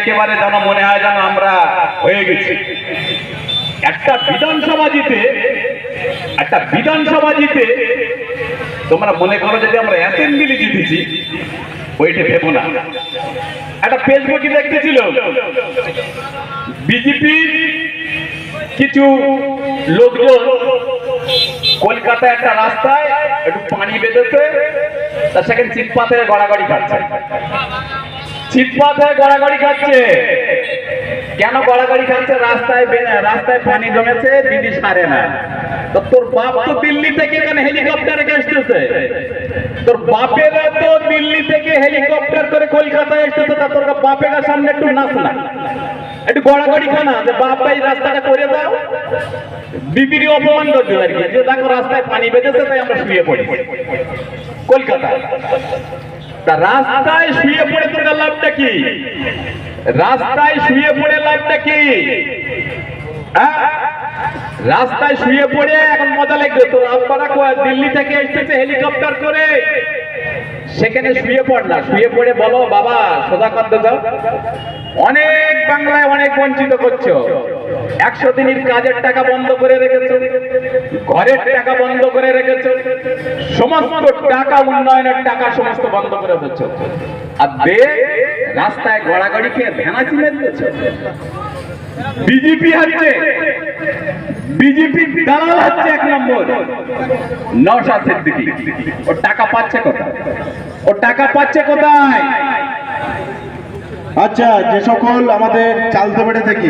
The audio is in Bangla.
একেবারে যেন মনে হয় যেন আমরা হয়ে গেছি। একটা জিতে একটা জিতে, তোমরা মনে করো যদি আমরা অ্যাসেম্বলি জিতেছি, ওইটা ভেবো না। একটা ফেসবুকে দেখতেছিল বিজেপির কিছু লোকজন কলকাতায় একটা রাস্তায় একটু পানি বেঁধেছে তার সেখানে চিৎপাত গড়াগড়ি খাচ্ছে। হয়ে গড়াগড়ি খাচ্ছে। কেন গড়াগড়ি খাচ্ছে? রাস্তায় রাস্তায় পানি জমেছে দিদি সারে না। তো তোর বাপ তো দিল্লি থেকে এখানে হেলিকপ্টারে আসতেছে। তোর বাপের তো দিল্লি থেকে হেলিকপ্টার করে কলকাতায় আসতেছে, তা তোর বাপের সামনে একটু নাচ না। একটু গড়াগড়ি খানা যে বাপ এই রাস্তাটা করে দাও। দিদির অপমান করছে আর কি। যে দেখো রাস্তায় পানি বেঁধেছে, তাই আমরা শুয়ে পড়ি। কলকাতা তা রাস্তায় শুয়ে পড়ে তোর লাভটা কি রাস্তায় শুয়ে পড়ে লাভটা কি হ্যাঁ? রাস্তায় শুয়ে পড়ে এখন মজা লাগবে। তোর আপনারা দিল্লি থেকে এসেছে হেলিকপ্টার করে। সেখানে শুয়ে পড় না, শুয়ে পড়ে বলো, বাবা সোজা করতে দাও অনেক বাংলায় অনেক বঞ্চিত করছ। একশো দিনের কাজের টাকা বন্ধ করে রেখেছো। ঘরের টাকা বন্ধ করে রেখেছো। সমস্ত টাকা উন্নয়নের টাকা সমস্ত বন্ধ করে দিচ্ছ আর দে, রাস্তায় গড়াগড়ি খেয়ে ভেনা চিনে দিয়েছ। বিজেপি হচ্ছে বিজেপি দালাল হচ্ছে এক নম্বর। নশা সিদ্দিকি। ও টাকা পাচ্ছে কোথায়? ও টাকা পাচ্ছে কোথায়? আচ্ছা যে সকল আমাদের চালতে বেড়ে থেকে